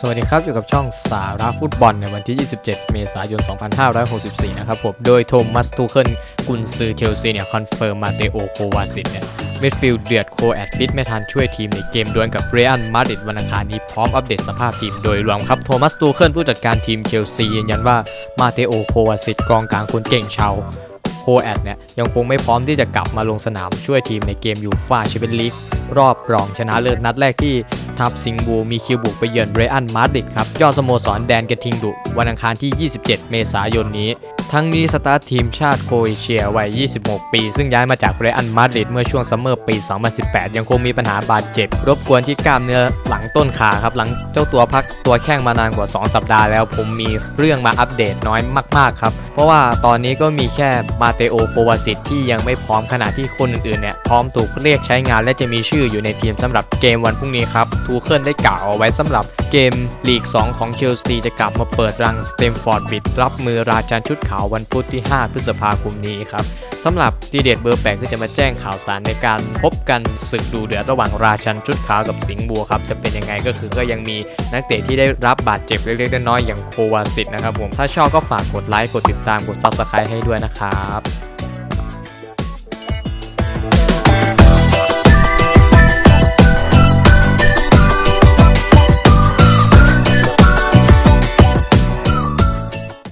สวัสดีครับ อยู่กับช่องสาระฟุตบอลในวันที่ 27 เมษายน 2564 นะครับผม โดยโทมัส ทูเคิลกุนซือเชลซีเนี่ย คอนเฟิร์มมาเตโอโควาซิตเนี่ยมิดฟิลด์เดือดโคแอดฟิตไม่ทันช่วยทีมในเกมดวลกับเรอัลมาดริดวันอังคารนี้พร้อมอัปเดตสภาพทีมโดยรวมครับโทมัส ทูเคิลผู้จัดการทีมเชลซียืนยันว่ามาเตโอโควาซิตกองกลางคนเก่งชาวโคแอดเนี่ยยังคงไม่พร้อมที่จะกลับมาลงสนามช่วยทีมในเกมยูฟ่าแชมเปี้ยนลีกรอบรองชนะเลิศนัดแรกที่ ทัพสิงห์บูมีคิวบุกไปเยือนเรอันมาดริดครับยอดสโมสรแดนกระทิงดุวันอังคารที่ 27 เมษายนนี้ ทั้งนี้สตาร์ททีมชาติโครเอเชียวัย 26 ปี ซึ่งย้ายมาจากเรอัลมาดริดเมื่อช่วงซัมเมอร์ปี 2018 ยังคงมีปัญหาบาดเจ็บ รบกวนที่กล้ามเนื้อหลังต้นขาครับ หลังเจ้าตัวพักตัวแข้งมานานกว่า 2 สัปดาห์แล้ว ผมมีเรื่องมาอัปเดตน้อยมากๆครับ เพราะว่าตอนนี้ก็มีแค่มาเตโอโควาซิตที่ยังไม่พร้อมขณะที่คนอื่นๆเนี่ยพร้อมถูกเรียกใช้งานและจะมีชื่ออยู่ในทีมสำหรับเกมวันพรุ่งนี้ครับทูเคิลได้กล่าวเอาไว้สำหรับ เกมลีก 2 ของเชลซีจะกลับมาเปิดรังสเตมฟอร์ดบิดรับมือราชันชุดขาววันพุธที่ 5 พฤษภาคมนี้ครับสำหรับดีเดตเบอร์แปดก็จะมาแจ้งข่าวสารในการพบกันศึกดูเดือดระหว่างราชันชุดขาวกับสิงห์บัวครับจะเป็นยังไงก็คือก็ยังมีนักเตะที่ได้รับบาดเจ็บเล็กๆน้อยๆอย่างโควาซิตนะครับผมถ้าชอบก็ฝากกดไลค์กดติดตามกด subscribe ให้ด้วยนะครับ